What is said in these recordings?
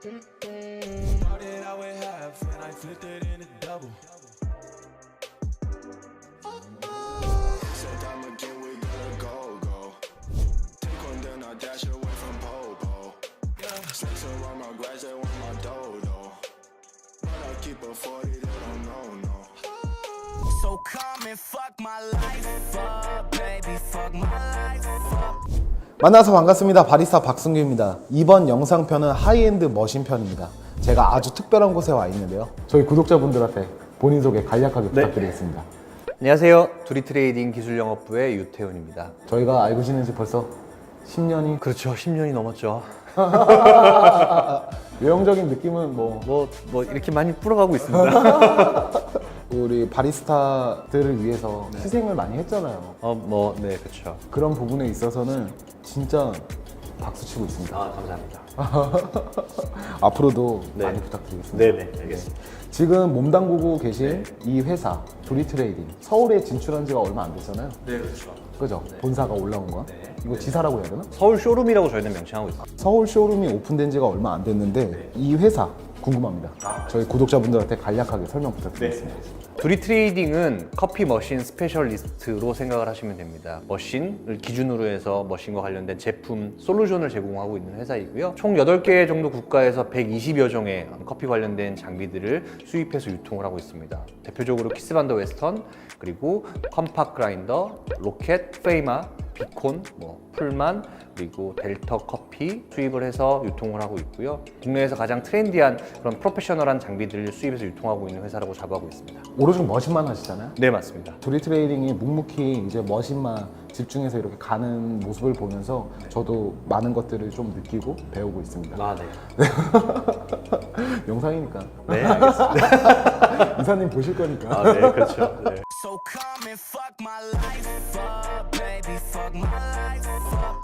Started out with half and I flipped it in a double. Said I'm again, we gotta go, go. Take one, then I dash away from Popo. Snakes around my grass, they want my dodo. But I keep a 40, they don't know, no. So come and fuck my life 만나서 반갑습니다. 바리스타 박승규입니다. 이번 영상편은 하이엔드 머신 편입니다. 제가 아주 특별한 곳에 와 있는데요. 저희 구독자분들한테 본인 소개 간략하게 부탁드리겠습니다. 안녕하세요. 두리 트레이딩 기술 영업부의 유태훈입니다. 저희가 알고 지낸 지 벌써 10년이 그렇죠. 10년이 넘었죠. 외형적인 느낌은 뭐 뭐, 뭐 이렇게 많이 불어가고 있습니다. 우리 바리스타들을 위해서 희생을 많이 했잖아요. 어, 뭐, 네, 그렇죠. 그런 부분에 있어서는 진짜 박수 치고 있습니다. 아, 감사합니다. 앞으로도 네. 많이 부탁드리겠습니다. 네, 네, 알겠습니다. 지금 몸 담그고 계신 이 회사 도리트레이딩 서울에 진출한 지가 얼마 안 됐잖아요. 네, 그렇죠. 그죠? 본사가 올라온 거. 이거 지사라고 해야 되나? 서울 쇼룸이라고 저희는 명칭하고 있습니다. 서울 쇼룸이 오픈된 지가 얼마 안 됐는데 이 회사 궁금합니다. 저희 구독자분들한테 간략하게 설명 부탁드리겠습니다. 두리트레이딩은 커피 머신 스페셜리스트로 생각을 하시면 됩니다. 머신을 기준으로 해서 머신과 관련된 제품, 솔루션을 제공하고 있는 회사이고요. 총 8개 정도 국가에서 120여 종의 커피 관련된 장비들을 수입해서 유통을 하고 있습니다. 대표적으로 키스반더 웨스턴, 그리고 컴팍 그라인더, 로켓, 페이마, 비콘, 뭐 풀만, 그리고 델터 커피 수입을 해서 유통을 하고 있고요. 국내에서 가장 트렌디한 그런 프로페셔널한 장비들을 수입해서 유통하고 있는 회사라고 자부하고 있습니다. 오로지 머신만 하시잖아요. 네, 맞습니다. 도리트레이딩이 묵묵히 이제 머신만 집중해서 이렇게 가는 모습을 보면서 저도 많은 것들을 좀 느끼고 배우고 있습니다. 아, 네. 영상이니까 네, 알겠습니다. 이사님 보실 거니까. 아, 네, 그렇죠. 네. So come and fuck my life up, baby, fuck my life.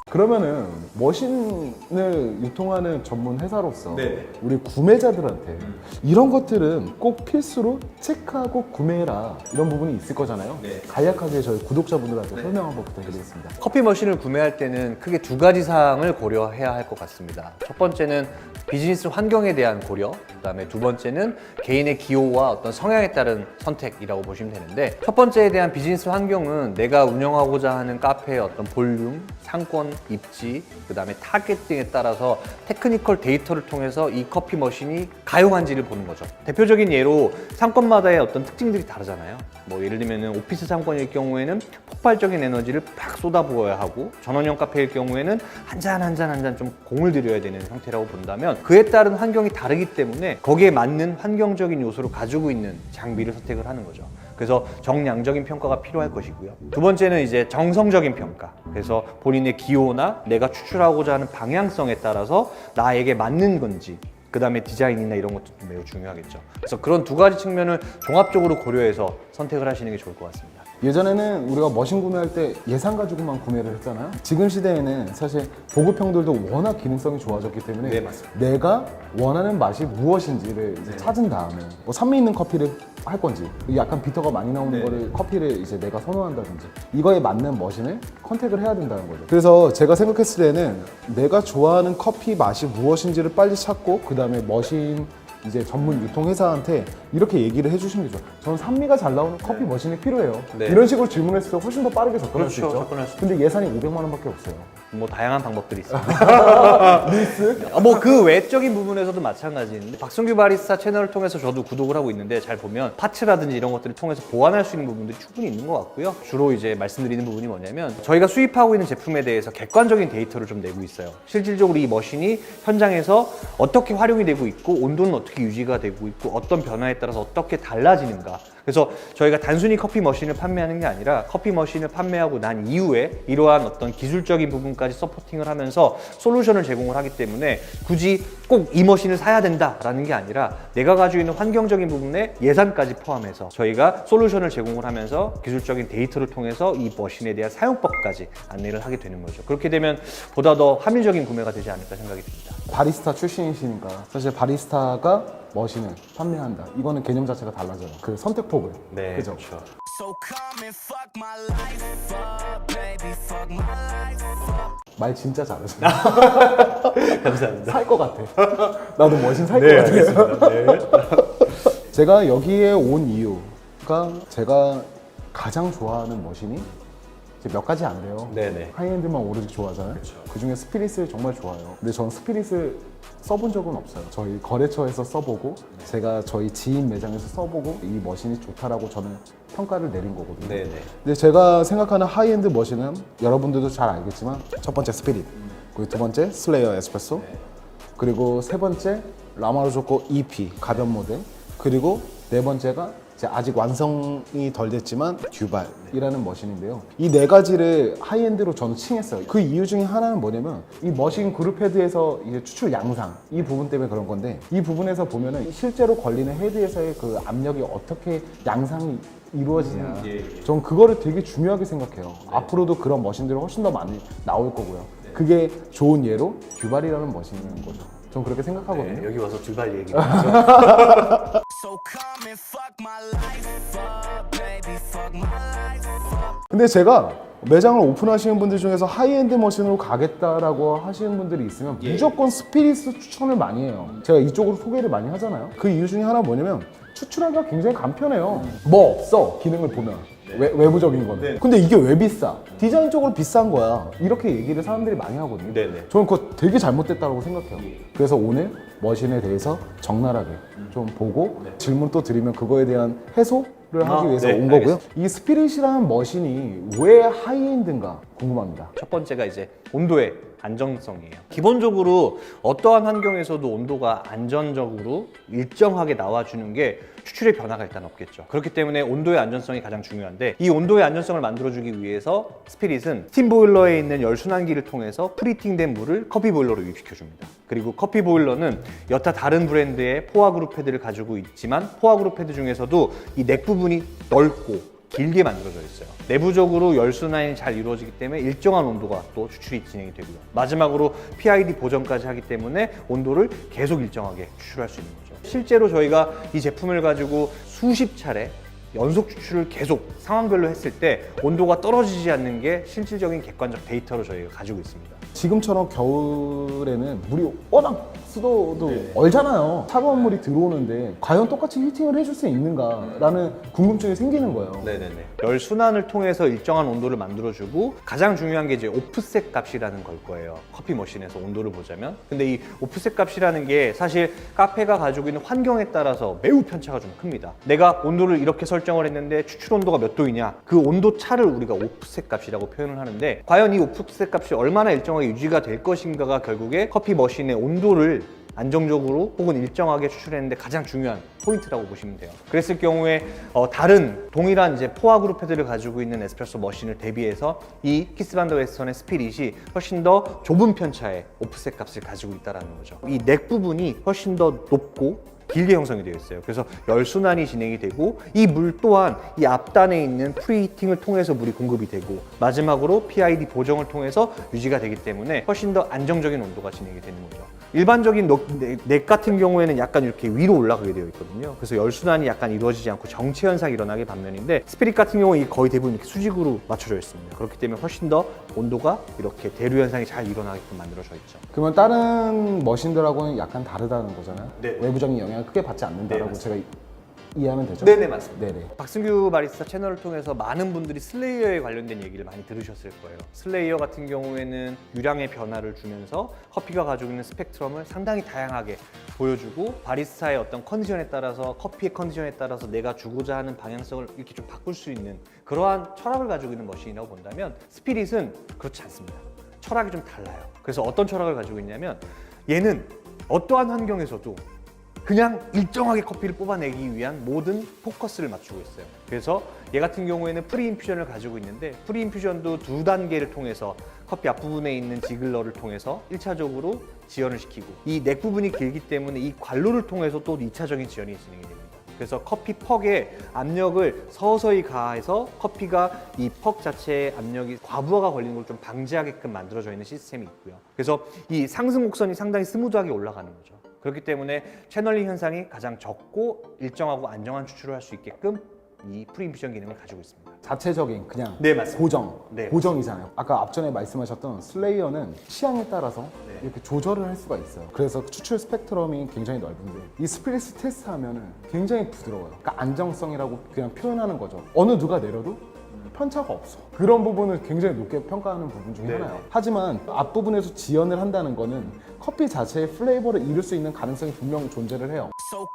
그러면은 머신을 유통하는 전문 회사로서 우리 구매자들한테 이런 것들은 꼭 필수로 체크하고 구매해라 이런 부분이 있을 거잖아요. 간략하게 저희 구독자분들한테 설명 한번 부탁드리겠습니다. 커피 머신을 구매할 때는 크게 두 가지 사항을 고려해야 할 것 같습니다. 첫 번째는 비즈니스 환경에 대한 고려, 그다음에 두 번째는 개인의 기호와 어떤 성향에 따른 선택이라고 보시면 되는데 첫 번째에 대한 비즈니스 환경은 내가 운영하고자 하는 카페의 어떤 볼륨, 상권, 입지, 그 다음에 타겟팅에 따라서 테크니컬 데이터를 통해서 이 커피 머신이 가용한지를 보는 거죠. 대표적인 예로 상권마다의 어떤 특징들이 다르잖아요. 뭐 예를 들면은 오피스 상권일 경우에는 폭발적인 에너지를 팍 쏟아부어야 하고 전원형 카페일 경우에는 한 잔 한 잔 한 잔 좀 공을 들여야 되는 형태라고 본다면 그에 따른 환경이 다르기 때문에 거기에 맞는 환경적인 요소를 가지고 있는 장비를 선택을 하는 거죠. 그래서 정량적인 평가가 필요할 것이고요. 두 번째는 이제 정성적인 평가. 그래서 본인의 기호나 내가 추출하고자 하는 방향성에 따라서 나에게 맞는 건지 그 다음에 디자인이나 이런 것도 매우 중요하겠죠. 그래서 그런 두 가지 측면을 종합적으로 고려해서 선택을 하시는 게 좋을 것 같습니다. 예전에는 우리가 머신 구매할 때 예산 가지고만 구매를 했잖아요. 지금 시대에는 사실 보급형들도 워낙 기능성이 좋아졌기 때문에 네. 내가 원하는 맛이 무엇인지를 찾은 다음에 뭐 산미 있는 커피를 할 건지 약간 비터가 많이 나오는 네. 거를 커피를 이제 내가 선호한다든지 이거에 맞는 머신을 컨택을 해야 된다는 거죠. 그래서 제가 생각했을 때는 내가 좋아하는 커피 맛이 무엇인지를 빨리 찾고 그 다음에 머신 이제 전문 유통회사한테 이렇게 얘기를 해주시는 게 좋아요. 저는 산미가 잘 나오는 커피 머신이 필요해요. 네. 이런 식으로 질문했을 때 훨씬 더 빠르게 접근할 수 그렇죠, 있죠. 접근할 수 근데 예산이 500만 원밖에 없어요. 뭐 다양한 방법들이 있습니다. 뭐그 외적인 부분에서도 마찬가지인데 박성규 바리스타 채널을 통해서 저도 구독을 하고 있는데 잘 보면 파츠라든지 이런 것들을 통해서 보완할 수 있는 부분들이 충분히 있는 것 같고요. 주로 이제 말씀드리는 부분이 뭐냐면 저희가 수입하고 있는 제품에 대해서 객관적인 데이터를 좀 내고 있어요. 실질적으로 이 머신이 현장에서 어떻게 활용이 되고 있고 온도는 어떻게 유지가 되고 있고 어떤 변화에 따라서 어떻게 달라지는가 그래서 저희가 단순히 커피 머신을 판매하는 게 아니라 커피 머신을 판매하고 난 이후에 이러한 어떤 기술적인 부분까지 서포팅을 하면서 솔루션을 제공을 하기 때문에 굳이 꼭 이 머신을 사야 된다라는 게 아니라 내가 가지고 있는 환경적인 부분에 예산까지 포함해서 저희가 솔루션을 제공을 하면서 기술적인 데이터를 통해서 이 머신에 대한 사용법까지 안내를 하게 되는 거죠. 그렇게 되면 보다 더 합리적인 구매가 되지 않을까 생각이 듭니다. 바리스타 출신이시니까 사실 바리스타가 머신을 판매한다. 이거는 개념 자체가 달라져요. 그 선택 폭을. 그죠? 그렇죠. So come and fuck my life up, baby, fuck my life up. 말 진짜 잘하세요. 감사합니다. 살 것 같아. 나도 머신 살 것 네, 같아. 알겠습니다. 네. 제가 여기에 온 이유가 제가 가장 좋아하는 머신이 몇 가지 안 돼요. 네네. 하이엔드만 오로지 좋아하잖아요. 그 중에 스피릿을 정말 좋아해요. 근데 전 스피릿을 써본 적은 없어요. 저희 거래처에서 써보고 제가 저희 지인 매장에서 써보고 이 머신이 좋다라고 저는 평가를 내린 거거든요. 네네. 근데 제가 생각하는 하이엔드 머신은 여러분들도 잘 알겠지만 첫 번째 스피릿, 그리고 두 번째 슬레이어 에스프레소, 그리고 세 번째 라마르조코 EP 가변 모델, 그리고 네 번째가 아직 완성이 덜 됐지만 듀발이라는 머신인데요. 이 네 가지를 하이엔드로 저는 칭했어요. 그 이유 중에 하나는 뭐냐면 이 머신 그룹 헤드에서 이제 추출 양상 이 부분 때문에 그런 건데 이 부분에서 보면은 실제로 걸리는 헤드에서의 그 압력이 어떻게 양상이 이루어지냐. 전 그거를 되게 중요하게 생각해요. 앞으로도 그런 머신들이 훨씬 더 많이 나올 거고요. 그게 좋은 예로 듀발이라는 머신인 거죠. 전 그렇게 생각하거든요. 네, 여기 와서 두발 얘기. So come and fuck my life up, baby, fuck my life up. 근데 제가 매장을 오픈하시는 분들 중에서 하이엔드 머신으로 가겠다라고 하시는 분들이 있으면 무조건 스피릿 추천을 많이 해요. 제가 이쪽으로 소개를 많이 하잖아요. 그 이유 중에 하나 뭐냐면 추출하기가 굉장히 간편해요. 뭐 없어 기능을 보면 외, 외부적인 거는. 근데 이게 왜 비싸? 디자인적으로 비싼 거야. 이렇게 얘기를 사람들이 많이 하거든요. 네 네. 저는 그거 되게 잘못됐다고 생각해요. 그래서 오늘 머신에 대해서 적나라하게 좀 보고 질문 또 드리면 그거에 대한 해소 를 하기 아, 위해서 네, 온 거고요. 이 스피릿이라는 머신이 왜 하이엔드인가 궁금합니다. 첫 번째가 이제 온도의 안정성이에요. 기본적으로 어떠한 환경에서도 온도가 안전적으로 일정하게 나와주는 게 추출의 변화가 일단 없겠죠. 그렇기 때문에 온도의 안전성이 가장 중요한데 이 온도의 안전성을 만들어주기 위해서 스피릿은 스팀 보일러에 있는 열순환기를 통해서 프리팅된 물을 커피 보일러로 유입시켜줍니다. 그리고 커피 보일러는 여타 다른 브랜드의 포화 그룹 패드를 가지고 있지만 포화 그룹 패드 중에서도 이 넥 부분이 넓고 길게 만들어져 있어요. 내부적으로 열순환이 잘 이루어지기 때문에 일정한 온도가 또 추출이 진행이 되고요. 마지막으로 PID 보정까지 하기 때문에 온도를 계속 일정하게 추출할 수 있는 거죠. 실제로 저희가 이 제품을 가지고 수십 차례 연속 추출을 계속 상황별로 했을 때 온도가 떨어지지 않는 게 실질적인 객관적 데이터로 저희가 가지고 있습니다. 지금처럼 겨울에는 물이 워낙 수도도 얼잖아요. 차가운 물이 들어오는데 과연 똑같이 히팅을 해줄 수 있는가라는 궁금증이 생기는 거예요. 네네네. 열 순환을 통해서 일정한 온도를 만들어주고 가장 중요한 게 이제 오프셋 값이라는 걸 거예요. 커피 머신에서 온도를 보자면. 근데 이 오프셋 값이라는 게 사실 카페가 가지고 있는 환경에 따라서 매우 편차가 좀 큽니다. 내가 온도를 이렇게 설 정을 했는데 추출 온도가 몇 도이냐? 그 온도 차를 우리가 오프셋 값이라고 표현을 하는데 과연 이 오프셋 값이 얼마나 일정하게 유지가 될 것인가가 결국에 커피 머신의 온도를 안정적으로 혹은 일정하게 추출했는데 가장 중요한 포인트라고 보시면 돼요. 그랬을 경우에 어, 다른 동일한 이제 포화 그룹 패드를 가지고 있는 에스프레소 머신을 대비해서 이 키스반더 웨스턴의 스피릿이 훨씬 더 좁은 편차의 오프셋 값을 가지고 있다는 거죠. 이 넥 부분이 훨씬 더 높고 길게 형성이 되어 있어요. 그래서 열순환이 진행이 되고 이 물 또한 이 앞단에 있는 프리히팅을 통해서 물이 공급이 되고 마지막으로 PID 보정을 통해서 유지가 되기 때문에 훨씬 더 안정적인 온도가 진행이 되는 거죠. 일반적인 넥- 같은 경우에는 약간 이렇게 위로 올라가게 되어 있거든요. 그래서 열순환이 약간 이루어지지 않고 정체 현상이 일어나게 반면인데 스피릿 같은 경우는 거의 대부분 이렇게 수직으로 맞춰져 있습니다. 그렇기 때문에 훨씬 더 온도가 이렇게 대류 현상이 잘 일어나게끔 만들어져 있죠. 그러면 다른 머신들하고는 약간 다르다는 거잖아요. 네. 외부적인 영향을 크게 받지 않는다라고 네, 제가 이- 이해하면 되죠? 네네 맞습니다. 네네. 박승규 바리스타 채널을 통해서 많은 분들이 슬레이어에 관련된 얘기를 많이 들으셨을 거예요. 슬레이어 같은 경우에는 유량의 변화를 주면서 커피가 가지고 있는 스펙트럼을 상당히 다양하게 보여주고 바리스타의 어떤 컨디션에 따라서 커피의 컨디션에 따라서 내가 주고자 하는 방향성을 이렇게 좀 바꿀 수 있는 그러한 철학을 가지고 있는 머신이라고 본다면 스피릿은 그렇지 않습니다. 철학이 좀 달라요. 그래서 어떤 철학을 가지고 있냐면 얘는 어떠한 환경에서도 그냥 일정하게 커피를 뽑아내기 위한 모든 포커스를 맞추고 있어요. 그래서 얘 같은 경우에는 프리 인퓨전을 가지고 있는데 프리 인퓨전도 두 단계를 통해서 커피 앞부분에 있는 지글러를 통해서 1차적으로 지연을 시키고 이 넥 부분이 길기 때문에 이 관로를 통해서 또 2차적인 지연이 진행이 됩니다. 그래서 커피 퍽에 압력을 서서히 가해서 커피가 이 퍽 자체의 압력이 과부하가 걸리는 걸 좀 방지하게끔 만들어져 있는 시스템이 있고요. 그래서 이 상승 곡선이 상당히 스무드하게 올라가는 거죠. 그렇기 때문에 채널링 현상이 가장 적고 일정하고 안정한 추출을 할 수 있게끔 이 프리인퓨전 기능을 가지고 있습니다. 자체적인 그냥 네, 맞습니다. 고정 네, 고정이잖아요. 아까 앞전에 말씀하셨던 슬레이어는 취향에 따라서 네. 이렇게 조절을 할 수가 있어요. 그래서 추출 스펙트럼이 굉장히 넓은데 이 스피릿 테스트 하면은 굉장히 부드러워요. 그러니까 안정성이라고 그냥 표현하는 거죠. 어느 누가 내려도 편차가 없어. 그런 부분을 굉장히 높게 평가하는 부분 중에 네, 하나예요. 네. 하지만 앞부분에서 지연을 한다는 거는 커피 자체의 플레이버를 잃을 수 있는 가능성이 분명 존재를 해요. So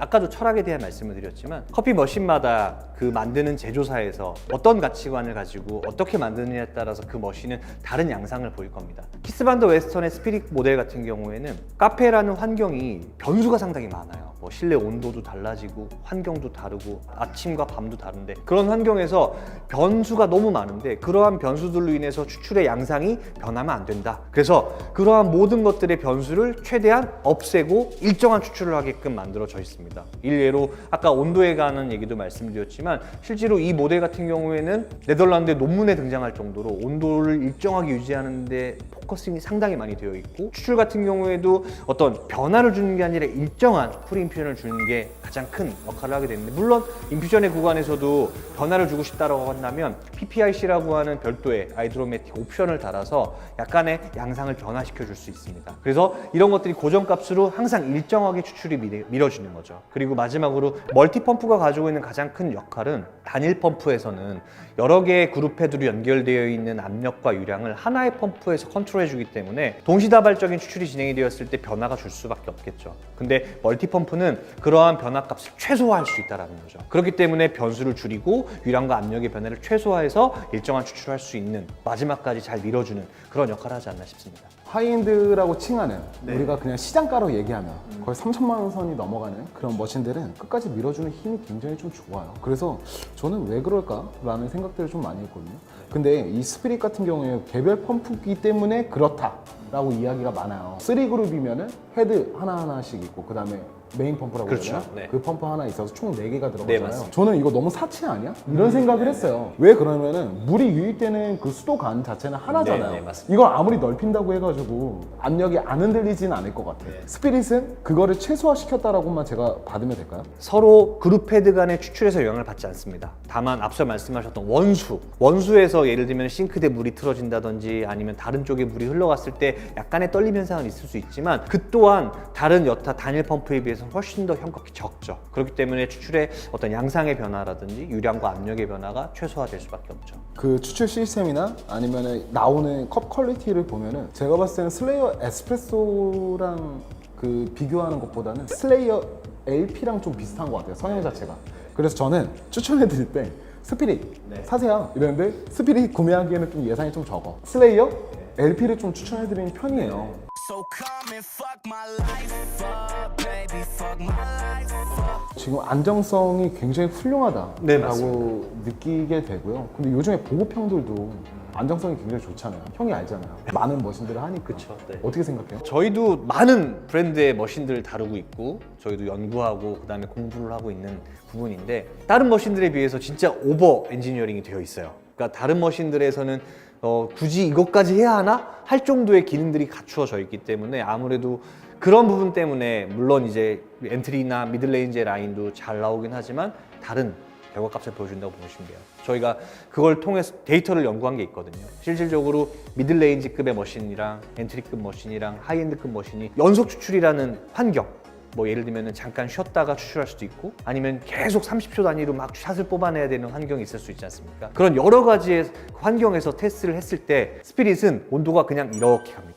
아까도 철학에 대한 말씀을 드렸지만 커피 머신마다 그 만드는 제조사에서 어떤 가치관을 가지고 어떻게 만드느냐에 따라서 그 머신은 다른 양상을 보일 겁니다. 키스반더 웨스턴의 스피릿 모델 같은 경우에는 카페라는 환경이 변수가 상당히 많아요. 뭐 실내 온도도 달라지고 환경도 다르고 아침과 밤도 다른데 그런 환경에서 변수가 너무 많은데 그러한 변수들로 인해서 추출의 양상이 변하면 안 된다. 그래서 그러한 모든 것들의 변수를 최대한 없애고 일정한 추출을 하게끔 만들어져 있습니다. 일례로 아까 온도에 관한 얘기도 말씀드렸지만 실제로 이 모델 같은 경우에는 네덜란드 논문에 등장할 정도로 온도를 일정하게 유지하는데 포커싱이 상당히 많이 되어 있고 추출 같은 경우에도 어떤 변화를 주는 게 아니라 일정한 프리 인퓨전을 주는 게 가장 큰 역할을 하게 되는데 물론 인퓨전의 구간에서도 변화를 주고 싶다라고 한다면 PPIC라고 하는 별도의 아이드로매틱 옵션을 달아서 약간의 양상을 변화시켜 줄 수 있습니다. 그래서 이런 것들이 고정값으로 항상 일정하게 추출이 밀- 밀어주는 거죠. 그리고 마지막으로 멀티 펌프가 가지고 있는 가장 큰 역할은 단일 펌프에서는 여러 개의 그룹 헤드로 연결되어 있는 압력과 유량을 하나의 펌프에서 컨트롤해 주기 때문에 동시다발적인 추출이 진행이 되었을 때 변화가 줄 수밖에 없겠죠. 근데 멀티 펌프는 그러한 변화 값을 최소화할 수 있다는 거죠. 그렇기 때문에 변수를 줄이고 유량과 압력의 변화를 최소화해서 일정한 추출을 할수 있는 마지막까지 잘 밀어주는 그런 역할을 하지 않나 싶습니다. 하이엔드라고 칭하는 네. 우리가 그냥 시장가로 얘기하면 음. 거의 3천만 원 선이 넘어가는 그런 머신들은 끝까지 밀어주는 힘이 굉장히 좀 좋아요. 그래서 저는 왜 그럴까라는 생각들을 좀 많이 했거든요. 근데 이 스피릿 같은 경우에 개별 펌프기 때문에 그렇다라고 이야기가 많아요. 3그룹이면은 헤드 하나하나씩 있고 그 다음에 메인 펌프라고 그렇죠. 그러잖아요. 네. 그 펌프 하나 있어서 총 4개가 들어가잖아요. 네, 맞습니다. 음. 저는 이거 너무 사치 아니야? 이런 생각을 했어요. 왜 그러면은 물이 유입되는 그 수도관 자체는 하나잖아요. 네, 네, 맞습니다. 이걸 아무리 넓힌다고 해가지고 압력이 안 흔들리지는 않을 것 같아요. 네. 스피릿은 그거를 최소화시켰다라고만 제가 받으면 될까요? 서로 그룹 헤드 간의 추출에서 영향을 받지 않습니다. 다만 앞서 말씀하셨던 원수, 원수에서 예를 들면 싱크대 물이 틀어진다든지 아니면 다른 쪽에 물이 흘러갔을 때 약간의 떨림 현상은 있을 수 있지만 그 또한 다른 여타 단일 펌프에 비해서 훨씬 더 현격히 적죠. 그렇기 때문에 추출의 어떤 양상의 변화라든지 유량과 압력의 변화가 최소화될 수밖에 없죠. 그 추출 시스템이나 아니면 나오는 컵 퀄리티를 보면은 제가 봤을 때는 슬레이어 에스프레소랑 그 비교하는 것보다는 슬레이어 LP랑 좀 비슷한 것 같아요 성향 자체가. 그래서 저는 추천해 드릴 때 스피릿 사세요 이랬는데 스피릿 구매하기에는 좀 예산이 좀 적어. 슬레이어 LP를 좀 추천해 드리는 편이에요 So come and fuck my life up, baby, fuck my life up. 지금 안정성이 굉장히 훌륭하다라고 네. 느끼게 되고요. 근데 요즘에 보급형들도 안정성이 굉장히 좋잖아요. 형이 알잖아요. 많은 머신들을 하니까. 그쵸, 네. 어떻게 생각해요? 저희도 많은 브랜드의 머신들을 다루고 있고 저희도 연구하고 그다음에 공부를 하고 있는 부분인데 다른 머신들에 비해서 진짜 오버 엔지니어링이 되어 있어요. 그러니까 다른 머신들에서는 어, 굳이 이것까지 해야 하나 할 정도의 기능들이 갖추어져 있기 때문에 아무래도 그런 부분 때문에 물론 이제 엔트리나 미들레인지의 라인도 잘 나오긴 하지만 다른 결과값을 보여준다고 보시면 돼요. 저희가 그걸 통해서 데이터를 연구한 게 있거든요. 실질적으로 미들레인지급의 머신이랑 엔트리급 머신이랑 하이엔드급 머신이 연속 추출이라는 환경 뭐 예를 들면 잠깐 쉬었다가 추출할 수도 있고 아니면 계속 30초 단위로 막 샷을 뽑아내야 되는 환경이 있을 수 있지 않습니까? 그런 여러 가지의 환경에서 테스트를 했을 때 스피릿은 온도가 그냥 이렇게 갑니다.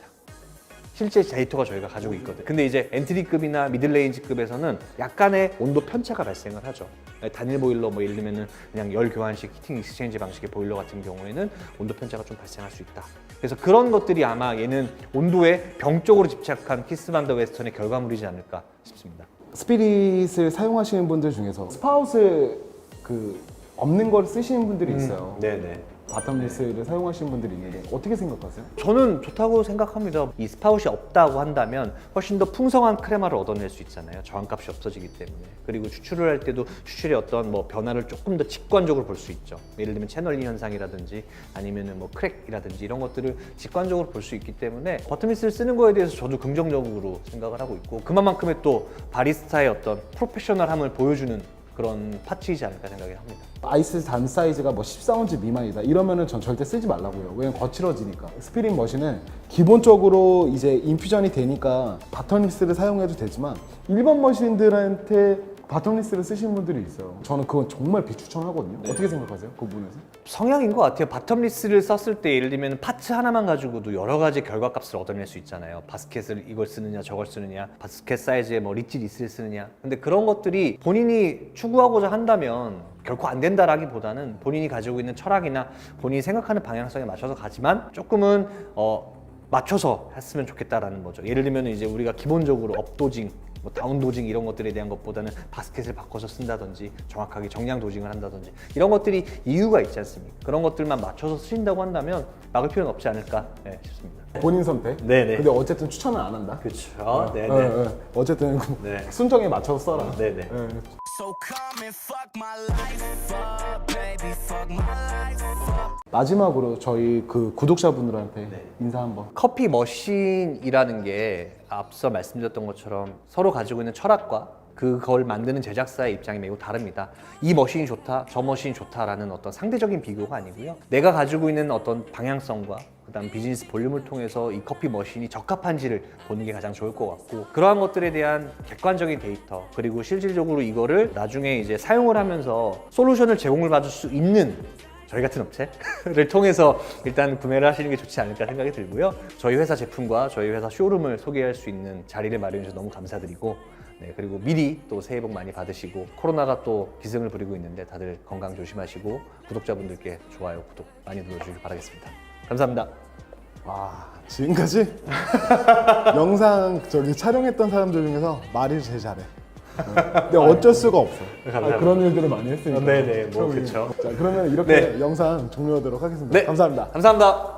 실제 데이터가 저희가 가지고 있거든요. 근데 이제 엔트리급이나 미들레인지급에서는 약간의 온도 편차가 발생을 하죠. 단일 보일러 뭐 예를 들면은 그냥 열 교환식 히팅 익스체인지 방식의 보일러 같은 경우에는 온도 편차가 좀 발생할 수 있다. 그래서 그런 것들이 아마 얘는 온도에 병적으로 집착한 키스반더 웨스턴의 결과물이지 않을까 싶습니다. 스피릿을 사용하시는 분들 중에서 스파웃을 그 없는 걸 쓰시는 분들이 있어요. 네네. 바텀리스를 사용하시는 분들이 있는데 어떻게 생각하세요? 저는 좋다고 생각합니다. 이 스파웃이 없다고 한다면 훨씬 더 풍성한 크레마를 얻어낼 수 있잖아요. 저항값이 없어지기 때문에. 그리고 추출을 할 때도 추출의 어떤 뭐 변화를 조금 더 직관적으로 볼 수 있죠. 예를 들면 채널링 현상이라든지 아니면은 뭐 크랙이라든지 이런 것들을 직관적으로 볼 수 있기 때문에 버터미스를 쓰는 거에 대해서 저도 긍정적으로 생각을 하고 있고 그만큼의 또 바리스타의 어떤 프로페셔널함을 보여주는 그런 파츠이지 않을까 생각을 합니다. 아이스 잔 사이즈가 뭐 14온즈 미만이다. 이러면은 전 절대 쓰지 말라고요. 왜냐면 거칠어지니까. 스피릿 머신은 기본적으로 이제 인퓨전이 되니까 바텀리스를 사용해도 되지만 일반 머신들한테 바텀리스를 쓰시는 분들이 있어요 저는 그건 정말 비추천하거든요 어떻게 생각하세요? 그 부분에서? 성향인 것 같아요. 바텀리스를 썼을 때 예를 들면 파츠 하나만 가지고도 여러 가지 결과값을 얻어낼 수 있잖아요. 바스켓을 이걸 쓰느냐 저걸 쓰느냐 바스켓 사이즈에 뭐 리치 리스를 쓰느냐 근데 그런 것들이 본인이 추구하고자 한다면 결코 안 된다라기보다는 본인이 가지고 있는 철학이나 본인이 생각하는 방향성에 맞춰서 가지만 조금은 어 맞춰서 했으면 좋겠다라는 거죠. 예를 들면 이제 우리가 기본적으로 업도징, 뭐 다운 도징 이런 것들에 대한 것보다는 바스켓을 바꿔서 쓴다든지 정확하게 정량 도징을 한다든지 이런 것들이 이유가 있지 않습니까? 그런 것들만 맞춰서 쓰신다고 한다면 막을 필요는 없지 않을까 네, 싶습니다. 본인 선택 네네. 근데 어쨌든 추천은 안 한다 그렇죠. 예, 예. 어쨌든 네. 순정에 맞춰서 써라 네네. 예. So come and fuck my life up, baby, fuck my life up. 마지막으로 저희 그 구독자분들한테 인사 한번 커피 머신이라는 게 앞서 말씀드렸던 것처럼 서로 가지고 있는 철학과 그걸 만드는 제작사의 입장이 매우 다릅니다. 이 머신이 좋다, 저 머신이 좋다라는 어떤 상대적인 비교가 아니고요. 내가 가지고 있는 어떤 방향성과 그다음 비즈니스 볼륨을 통해서 이 커피 머신이 적합한지를 보는 게 가장 좋을 것 같고 그러한 것들에 대한 객관적인 데이터 그리고 실질적으로 이거를 나중에 이제 사용을 하면서 솔루션을 제공을 받을 수 있는 저희 같은 업체를 통해서 일단 구매를 하시는 게 좋지 않을까 생각이 들고요. 저희 회사 제품과 저희 회사 쇼룸을 소개할 수 있는 자리를 마련해 주셔서 너무 감사드리고 네, 그리고 미리 또 새해 복 많이 받으시고 코로나가 또 기승을 부리고 있는데 다들 건강 조심하시고 구독자분들께 좋아요, 구독 많이 눌러주시기 바라겠습니다. 감사합니다. 와 지금까지 영상 저기 촬영했던 사람들 중에서 말을 제일 잘해. 네. 근데 어쩔 수가 없어. 감사합니다. 아, 그런 일들을 많이 했으니까. 네네, 뭐 형이. 그쵸. 자 그러면 이렇게 네. 영상 종료하도록 하겠습니다. 네, 감사합니다. 감사합니다.